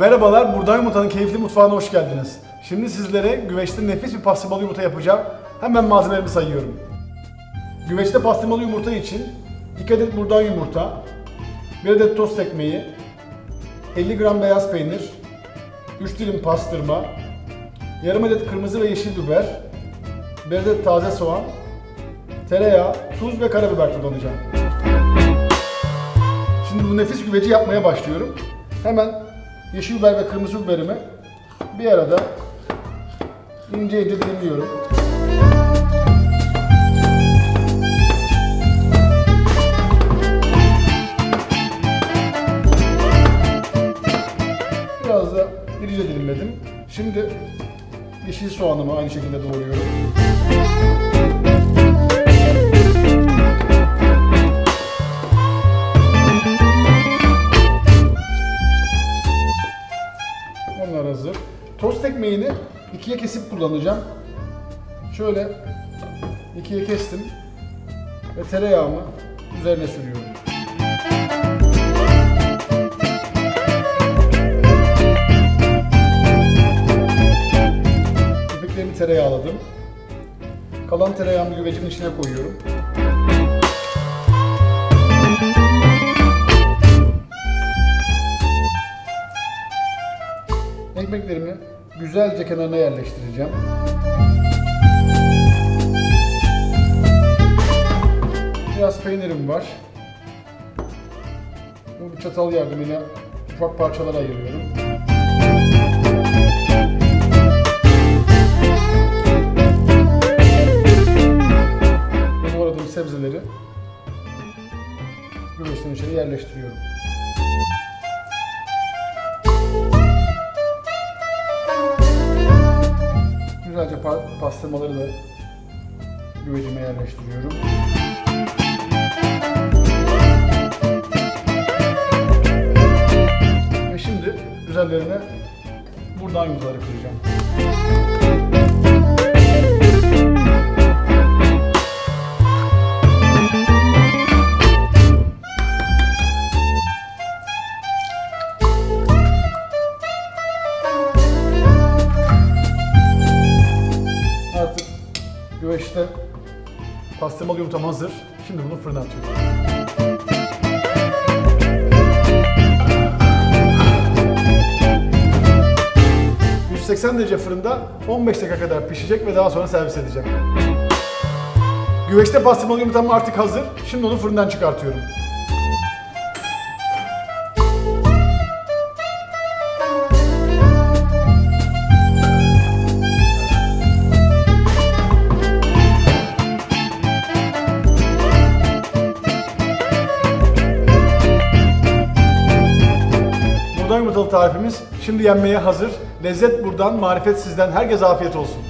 Merhabalar, Buradan Yumurta'nın keyifli mutfağına hoş geldiniz. Şimdi sizlere güveçte nefis bir pastırmalı yumurta yapacağım. Hemen malzemelerimi sayıyorum. Güveçte pastırmalı yumurta için 2 adet buradan yumurta, 1 adet tost ekmeği, 50 gram beyaz peynir, 3 dilim pastırma, yarım adet kırmızı ve yeşil biber, 1 adet taze soğan, tereyağı, tuz ve karabiber kullanacağım. Şimdi bu nefis güveci yapmaya başlıyorum. Hemen yeşil biber ve kırmızı biberimi bir arada ince ince dilimliyorum. Biraz da irice dilimledim. Şimdi yeşil soğanımı aynı şekilde doğruyorum. Ekmeğini ikiye kesip kullanacağım. Şöyle ikiye kestim ve tereyağımı üzerine sürüyorum. İpeklerimi tereyağladım. Kalan tereyağımı güvecimin içine koyuyorum. Güzelce kenarına yerleştireceğim. Biraz peynirim var. Bunu bir çatal yardımıyla ufak parçalara ayırıyorum. Ve doğradığım sebzeleri güveçten içeri yerleştiriyorum. Güzelce pa- pastırmaları da güvecime yerleştiriyorum. Ve şimdi üzerlerine buradan yumurtaları kıracağım. Güveçte pastırmalı yumurtam hazır. Şimdi bunu fırına atıyorum. 180 derece fırında 15 dakika kadar pişecek ve daha sonra servis edeceğim. Güveçte pastırmalı yumurtam artık hazır. Şimdi onu fırından çıkartıyorum. Tarifimiz şimdi yenmeye hazır. Lezzet buradan, marifet sizden. Herkese afiyet olsun.